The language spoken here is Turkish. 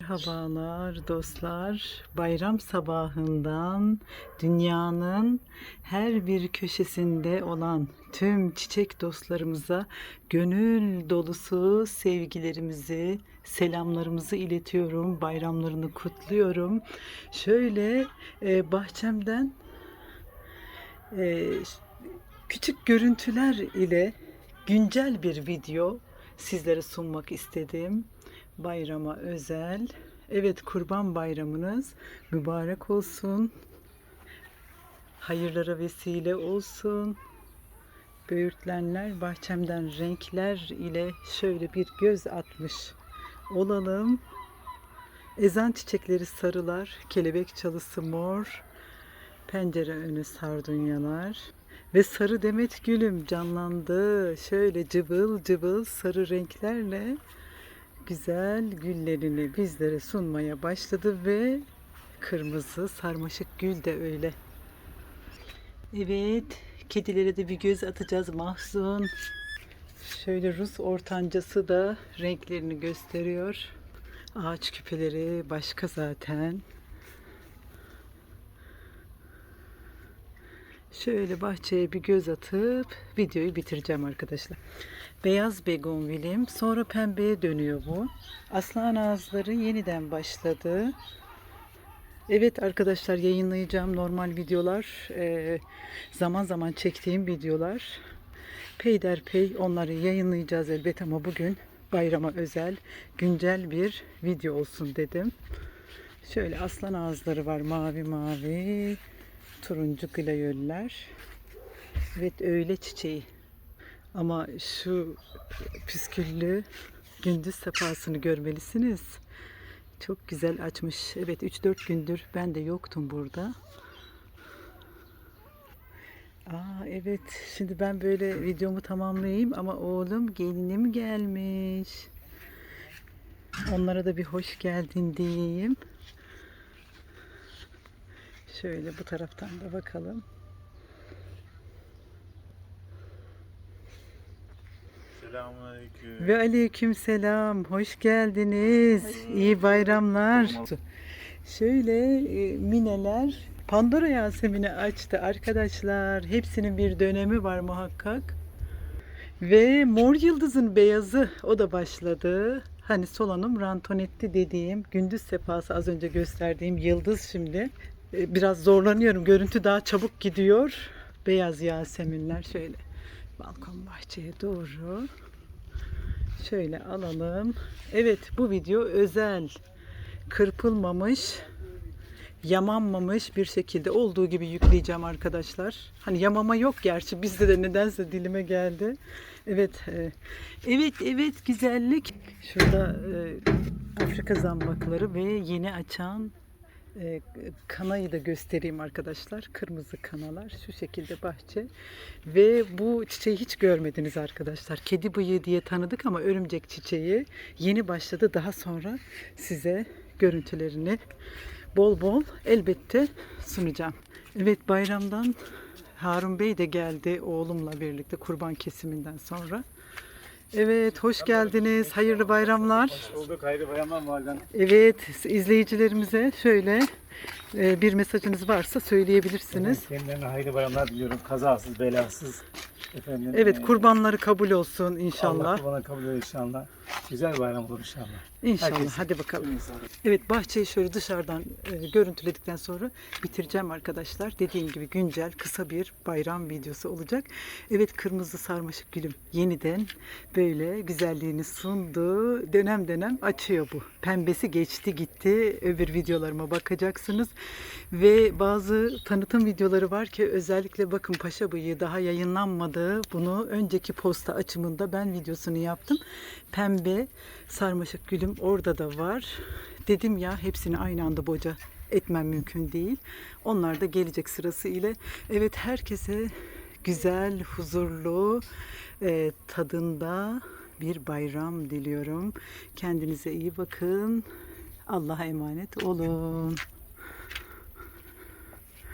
Merhabalar dostlar. Bayram sabahından dünyanın her bir köşesinde olan tüm çiçek dostlarımıza gönül dolusu sevgilerimizi, selamlarımızı iletiyorum. Bayramlarını kutluyorum. Şöyle e, bahçemden e, küçük görüntüler ile güncel bir video sizlere sunmak istedim. Bayrama özel. Evet Kurban Bayramınız mübarek olsun. Hayırlara vesile olsun. Böğürtlenler bahçemden renkler ile şöyle bir göz atmış olalım. Ezan çiçekleri sarılar, kelebek çalısı mor, pencere önü sardunyalar ve sarı demet gülüm canlandı. Şöyle cıvıl cıvıl sarı renklerle güzel güllerini bizlere sunmaya başladı ve kırmızı sarmaşık gül de öyle. Evet, kedilere de bir göz atacağız Mahzun. Şöyle Rus ortancası da renklerini gösteriyor. Ağaç küpeleri başka zaten. Şöyle bahçeye bir göz atıp videoyu bitireceğim arkadaşlar. Beyaz begonvilim sonra pembeye dönüyor bu. Aslan ağızları yeniden başladı. Evet arkadaşlar yayınlayacağım normal videolar. Ee, zaman zaman çektiğim videolar. Peyderpey onları yayınlayacağız elbet ama bugün bayrama özel güncel bir video olsun dedim. Şöyle aslan ağızları var mavi mavi turuncu glayöller. Evet öğle çiçeği. Ama şu püsküllü gündüz sefasını görmelisiniz. Çok güzel açmış. Evet 3-4 gündür ben de yoktum burada. Aa evet şimdi ben böyle videomu tamamlayayım ama oğlum gelinim gelmiş. Onlara da bir hoş geldin diyeyim. Şöyle bu taraftan da bakalım. Selamünaleyküm. Ve aleyküm selam. Hoş geldiniz. İyi bayramlar. Şöyle e, mineler Pandora Yasemin'i açtı arkadaşlar. Hepsinin bir dönemi var muhakkak. Ve Mor Yıldız'ın beyazı o da başladı. Hani solanum rantonetti dediğim gündüz sefası az önce gösterdiğim yıldız şimdi. E, Biraz zorlanıyorum. Görüntü daha çabuk gidiyor. Beyaz Yaseminler şöyle balkon bahçeye doğru. Şöyle alalım. Evet bu video özel. Kırpılmamış, yamanmamış bir şekilde olduğu gibi yükleyeceğim arkadaşlar. Hani yamama yok gerçi bizde de nedense dilime geldi. Evet, e, evet, evet güzellik. Şurada e, Afrika zambakları ve yeni açan e, kanayı da göstereyim arkadaşlar. Kırmızı kanalar şu şekilde bahçe. Ve bu çiçeği hiç görmediniz arkadaşlar. Kedi bıyığı diye tanıdık ama örümcek çiçeği yeni başladı. Daha sonra size görüntülerini bol bol elbette sunacağım. Evet bayramdan Harun Bey de geldi oğlumla birlikte kurban kesiminden sonra. Evet hoş geldiniz. Hayırlı bayramlar. Hoş bulduk. Hayırlı bayramlar validen. Evet, izleyicilerimize şöyle e, bir mesajınız varsa söyleyebilirsiniz. Kendilerine hayırlı bayramlar diliyorum. Kazasız, belasız. Efendim, Evet, e, kurbanları kabul olsun Allah inşallah. kurbana kabul eder inşallah. Güzel bayram olur inşallah. İnşallah. Herkes- Hadi bakalım. Evet, bahçeyi şöyle dışarıdan e, görüntüledikten sonra bitireceğim arkadaşlar. Dediğim gibi güncel kısa bir bayram videosu olacak. Evet, kırmızı sarmaşık gülüm yeniden böyle güzelliğini sundu. Dönem dönem açıyor bu. Pembesi geçti gitti. Öbür videolarıma bakacaksınız. Ve bazı tanıtım videoları var ki özellikle bakın Paşa Bıyığı daha yayınlanmadı. Bunu önceki posta açımında ben videosunu yaptım. Pembe sarmaşık gülüm orada da var. Dedim ya hepsini aynı anda boca etmem mümkün değil. Onlar da gelecek sırası ile. Evet herkese güzel, huzurlu, e, tadında bir bayram diliyorum. Kendinize iyi bakın. Allah'a emanet olun.